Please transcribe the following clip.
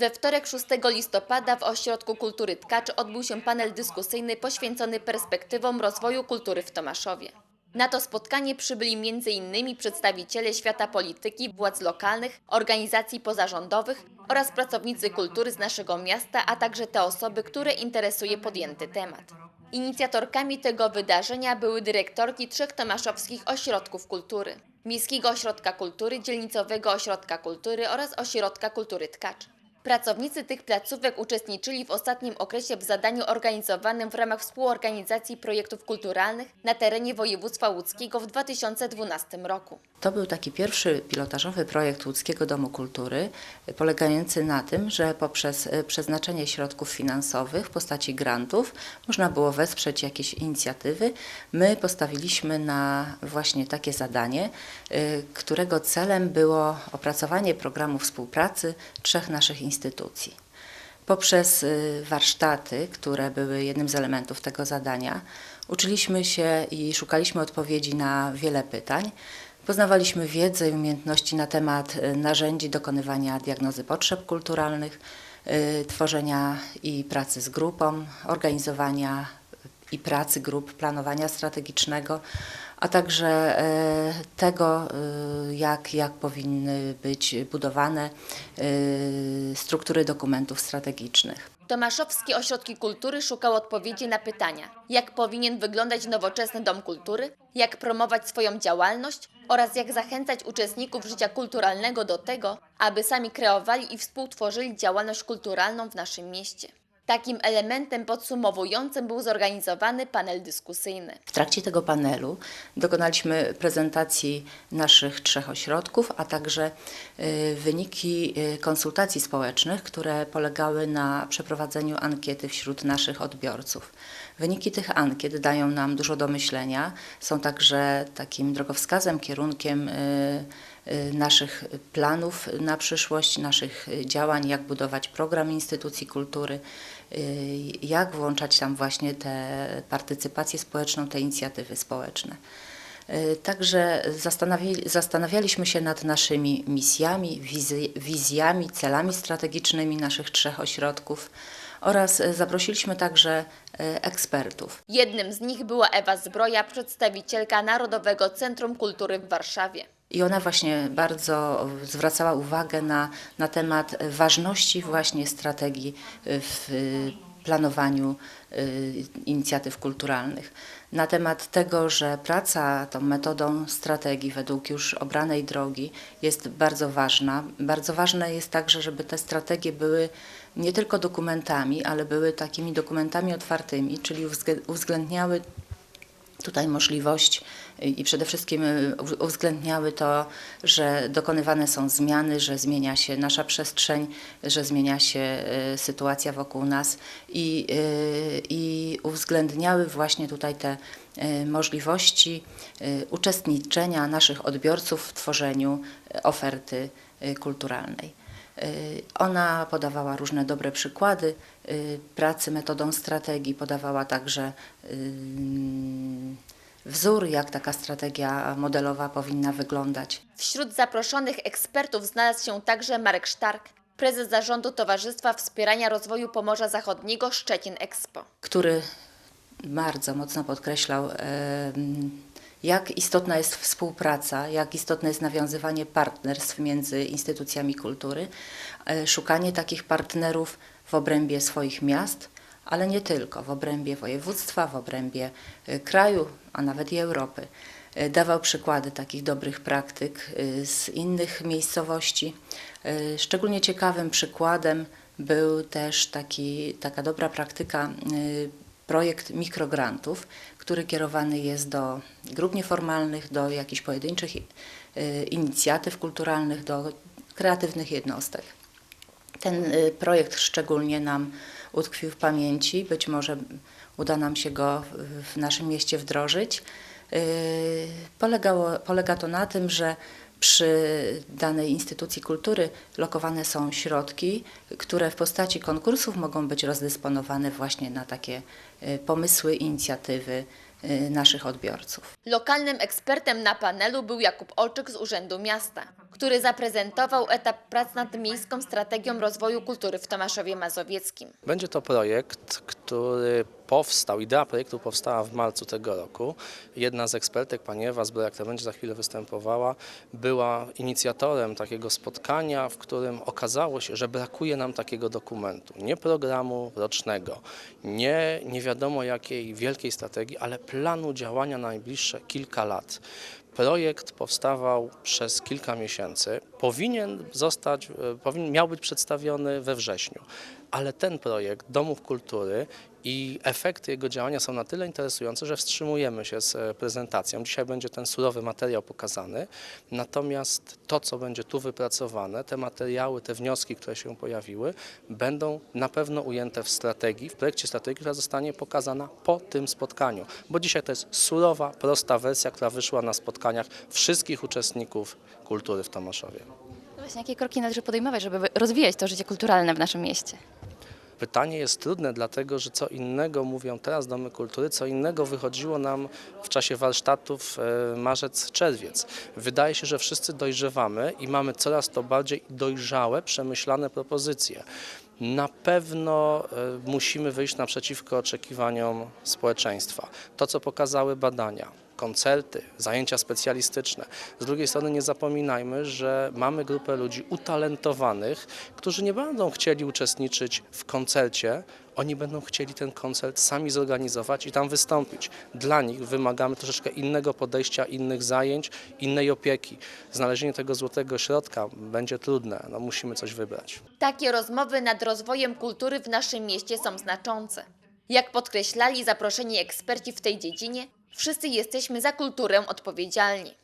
We wtorek 6 listopada w Ośrodku Kultury Tkacz odbył się panel dyskusyjny poświęcony perspektywom rozwoju kultury w Tomaszowie. Na to spotkanie przybyli m.in. przedstawiciele świata polityki, władz lokalnych, organizacji pozarządowych oraz pracownicy kultury z naszego miasta, a także te osoby, które interesuje podjęty temat. Inicjatorkami tego wydarzenia były dyrektorki trzech tomaszowskich ośrodków kultury. Miejskiego Ośrodka Kultury, Dzielnicowego Ośrodka Kultury oraz Ośrodka Kultury Tkacz. Pracownicy tych placówek uczestniczyli w ostatnim okresie w zadaniu organizowanym w ramach współorganizacji projektów kulturalnych na terenie województwa łódzkiego w 2012 roku. To był taki pierwszy pilotażowy projekt Łódzkiego Domu Kultury, y, polegający na tym, że poprzez y, przeznaczenie środków finansowych w postaci grantów można było wesprzeć jakieś inicjatywy. My postawiliśmy na właśnie takie zadanie, y, którego celem było opracowanie programu współpracy trzech naszych instytucji. Poprzez y, warsztaty, które były jednym z elementów tego zadania, uczyliśmy się i szukaliśmy odpowiedzi na wiele pytań. Poznawaliśmy wiedzę i umiejętności na temat y, narzędzi dokonywania diagnozy potrzeb kulturalnych, y, tworzenia i pracy z grupą, organizowania i pracy grup, planowania strategicznego, a także e, tego, e, jak, jak powinny być budowane e, struktury dokumentów strategicznych. Tomaszowskie Ośrodki Kultury szukały odpowiedzi na pytania, jak powinien wyglądać nowoczesny dom kultury, jak promować swoją działalność oraz jak zachęcać uczestników życia kulturalnego do tego, aby sami kreowali i współtworzyli działalność kulturalną w naszym mieście. Takim elementem podsumowującym był zorganizowany panel dyskusyjny. W trakcie tego panelu dokonaliśmy prezentacji naszych trzech ośrodków, a także y, wyniki y, konsultacji społecznych, które polegały na przeprowadzeniu ankiety wśród naszych odbiorców. Wyniki tych ankiet dają nam dużo do myślenia, są także takim drogowskazem, kierunkiem y, naszych planów na przyszłość, naszych działań, jak budować program instytucji kultury, jak włączać tam właśnie tę partycypację społeczną, te inicjatywy społeczne. Y, Także zastanawiali, zastanawialiśmy się nad naszymi misjami, wizjami, celami strategicznymi naszych trzech ośrodków oraz y, zaprosiliśmy także y, ekspertów. Jednym z nich była Ewa Zbroja, przedstawicielka Narodowego Centrum Kultury w Warszawie. I ona właśnie bardzo zwracała uwagę na, na temat ważności właśnie strategii w planowaniu y, inicjatyw kulturalnych. Na temat tego, że praca tą metodą strategii według już obranej drogi jest bardzo ważna. Bardzo ważne jest także, żeby te strategie były nie tylko dokumentami, ale były takimi dokumentami otwartymi, czyli uwzglę- uwzględniały tutaj możliwość i przede wszystkim y, uw- uwzględniały to, że dokonywane są zmiany, że zmienia się nasza przestrzeń, że zmienia się y, sytuacja wokół nas i, y, i uwzględniały właśnie tutaj te możliwości uczestniczenia naszych odbiorców w tworzeniu oferty kulturalnej. Y, Ona podawała różne dobre przykłady y, pracy metodą strategii, podawała także ym, wzór, jak taka strategia modelowa powinna wyglądać. Wśród zaproszonych ekspertów znalazł się także Marek Sztark, prezes zarządu Towarzystwa Wspierania Rozwoju Pomorza Zachodniego Szczecin Expo. który bardzo mocno podkreślał, jak istotna jest współpraca, jak istotne jest nawiązywanie partnerstw między instytucjami kultury, e, szukanie takich partnerów w obrębie swoich miast, ale nie tylko, w obrębie województwa, w obrębie e, kraju, a nawet i Europy. E, Dawał przykłady takich dobrych praktyk z innych miejscowości. Szczególnie ciekawym przykładem był też taki, taka dobra praktyka projekt mikrograntów, który kierowany jest do grup nieformalnych, do jakichś pojedynczych y, inicjatyw kulturalnych, do kreatywnych jednostek. Ten y, projekt szczególnie nam utkwił w pamięci, być może uda nam się go w- naszym mieście wdrożyć. Y, Polegało, polega to na tym, że przy danej instytucji kultury lokowane są środki, które w postaci konkursów mogą być rozdysponowane właśnie na takie y, pomysły, inicjatywy y, naszych odbiorców. Lokalnym ekspertem na panelu był Jakub Olczyk z Urzędu Miasta, który zaprezentował etap prac nad Miejską Strategią Rozwoju Kultury w Tomaszowie Mazowieckim. Będzie to projekt, który powstał, idea projektu powstała w marcu tego roku. Jedna z ekspertek, pani Ewa Zbrojak, która będzie za chwilę występowała, była inicjatorem takiego spotkania, w którym okazało się, że brakuje nam takiego dokumentu. Nie programu rocznego, nie, nie wiadomo jakiej wielkiej strategii, ale planu działania na najbliższe kilka lat. Projekt powstawał przez kilka miesięcy. Powinien zostać, e, powinien, miał być przedstawiony we wrześniu, ale ten projekt Domów Kultury i efekty jego działania są na tyle interesujące, że wstrzymujemy się z e, prezentacją. Dzisiaj będzie ten surowy materiał pokazany, natomiast to, co będzie tu wypracowane, te materiały, te wnioski, które się pojawiły, będą na pewno ujęte w strategii, w projekcie strategii, która zostanie pokazana po tym spotkaniu, bo dzisiaj to jest surowa, prosta wersja, która wyszła na spotkaniach wszystkich uczestników kultury w Tomaszowie. No Właśnie, jakie kroki należy podejmować, żeby rozwijać to życie kulturalne w naszym mieście? Pytanie jest trudne, dlatego że co innego mówią teraz domy kultury, co innego wychodziło nam w czasie warsztatów e, marzec-czerwiec. Wydaje się, że wszyscy dojrzewamy i mamy coraz to bardziej dojrzałe, przemyślane propozycje. Na pewno e, musimy wyjść naprzeciwko oczekiwaniom społeczeństwa. To, co pokazały badania, koncerty, zajęcia specjalistyczne. Z drugiej strony nie zapominajmy, że mamy grupę ludzi utalentowanych, którzy nie będą chcieli uczestniczyć w koncercie, oni będą chcieli ten koncert sami zorganizować i tam wystąpić. Dla nich wymagamy troszeczkę innego podejścia, innych zajęć, innej opieki. Znalezienie tego złotego środka będzie trudne, no musimy coś wybrać. Takie rozmowy nad rozwojem kultury w naszym mieście są znaczące. Jak podkreślali zaproszeni eksperci w tej dziedzinie, wszyscy jesteśmy za kulturę odpowiedzialni.